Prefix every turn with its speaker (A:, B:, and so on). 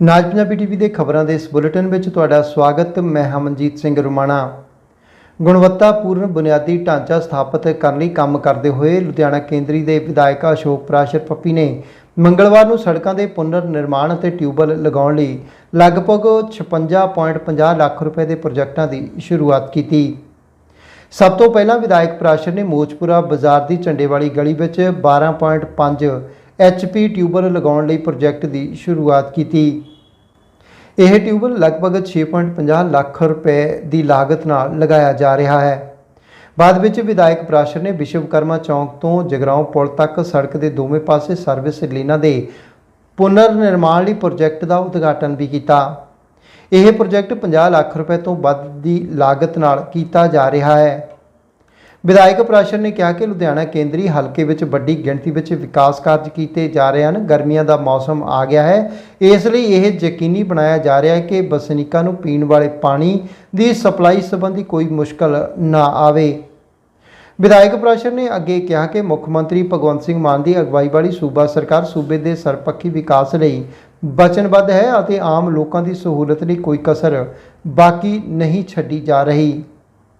A: ਨਾਜ Punjabi TV ਦੇ ਖਬਰਾਂ ਦੇ ਇਸ ਬੁਲੇਟਿਨ ਵਿੱਚ ਤੁਹਾਡਾ ਸਵਾਗਤ, ਮੈਂ ਹਮਨਜੀਤ ਸਿੰਘ ਰੁਮਾਣਾ। ਗੁਣਵੱਤਾਪੂਰਨ ਬੁਨਿਆਦੀ ਢਾਂਚਾ ਸਥਾਪਿਤ ਕਰਨ ਲਈ ਕੰਮ ਕਰਦੇ ਹੋਏ ਲੁਧਿਆਣਾ ਕੇਂਦਰੀ ਦੇ ਵਿਧਾਇਕ ਅਸ਼ੋਕ ਪ੍ਰਾਸ਼ਰ ਪੱਪੀ ਨੇ ਮੰਗਲਵਾਰ ਨੂੰ ਸੜਕਾਂ ਦੇ ਪੁਨਰ ਨਿਰਮਾਣ ਅਤੇ ਟਿਊਬਲ ਲਗਾਉਣ ਲਈ ਲਗਭਗ 56.50 ਲੱਖ ਰੁਪਏ ਦੇ ਪ੍ਰੋਜੈਕਟਾਂ ਦੀ ਸ਼ੁਰੂਆਤ ਕੀਤੀ। ਸਭ ਤੋਂ ਪਹਿਲਾਂ ਵਿਧਾਇਕ ਪ੍ਰਾਸ਼ਰ ਨੇ ਮੋਚਪੁਰਾ ਬਾਜ਼ਾਰ ਦੀ ਝੰਡੇ ਵਾਲੀ ਗਲੀ ਵਿੱਚ 12.5 ਐਚਪੀ ਟਿਊਬਲ ਲਗਾਉਣ ਲਈ ਪ੍ਰੋਜੈਕਟ ਦੀ ਸ਼ੁਰੂਆਤ ਕੀਤੀ। ਇਹ ਟਿਊਬਲ ਲਗਭਗ 6.50 ਲੱਖ ਰੁਪਏ ਦੀ ਲਾਗਤ ਨਾਲ ਲਗਾਇਆ ਜਾ ਰਿਹਾ ਹੈ। ਬਾਅਦ ਵਿੱਚ ਵਿਧਾਇਕ ਪ੍ਰਾਸ਼ਰ ਨੇ ਵਿਸ਼ਵਕਰਮਾ ਚੌਂਕ ਤੋਂ ਜਗਰਾਉਂ ਪੁਲ ਤੱਕ ਸੜਕ ਦੇ ਦੋਵੇਂ ਪਾਸੇ ਸਰਵਿਸ ਲੀਨਾਂ ਦੇ ਪੁਨਰ ਨਿਰਮਾਣ ਲਈ ਪ੍ਰੋਜੈਕਟ ਦਾ ਉਦਘਾਟਨ ਵੀ ਕੀਤਾ। ਇਹ ਪ੍ਰੋਜੈਕਟ 50 ਲੱਖ ਰੁਪਏ ਤੋਂ ਵੱਧ ਦੀ ਲਾਗਤ ਨਾਲ ਕੀਤਾ ਜਾ ਰਿਹਾ ਹੈ। ਵਿਧਾਇਕ ਪ੍ਰਾਸ਼ਰ ਨੇ ਕਿਹਾ ਕਿ ਲੁਧਿਆਣਾ ਕੇਂਦਰੀ ਹਲਕੇ ਵਿੱਚ ਵੱਡੀ ਗਿਣਤੀ ਵਿੱਚ ਵਿਕਾਸ ਕਾਰਜ ਕੀਤੇ ਜਾ ਰਹੇ ਹਨ, ਗਰਮੀਆਂ ਦਾ ਮੌਸਮ ਆ ਗਿਆ ਹੈ। ਇਸ ਲਈ ਇਹ ਯਕੀਨੀ ਬਣਾਇਆ ਜਾ ਰਿਹਾ ਹੈ ਕਿ ਵਸਨੀਕਾਂ ਨੂੰ ਪੀਣ ਵਾਲੇ ਪਾਣੀ ਦੀ ਸਪਲਾਈ ਸੰਬੰਧੀ ਕੋਈ ਮੁਸ਼ਕਲ ਨਾ ਆਵੇ। ਵਿਧਾਇਕ ਪ੍ਰਾਸ਼ਰ ਨੇ ਅੱਗੇ ਕਿਹਾ ਕਿ ਮੁੱਖ ਮੰਤਰੀ ਭਗਵੰਤ ਸਿੰਘ ਮਾਨ ਦੀ ਅਗਵਾਈ ਵਾਲੀ ਸੂਬਾ ਸਰਕਾਰ ਸੂਬੇ ਦੇ ਸਰਪੱਖੀ ਵਿਕਾਸ ਲਈ ਵਚਨਬੱਧ ਹੈ ਅਤੇ ਆਮ ਲੋਕਾਂ ਦੀ ਸਹੂਲਤ ਲਈ ਕੋਈ ਕਸਰ ਬਾਕੀ ਨਹੀਂ ਛੱਡੀ ਜਾ ਰਹੀ।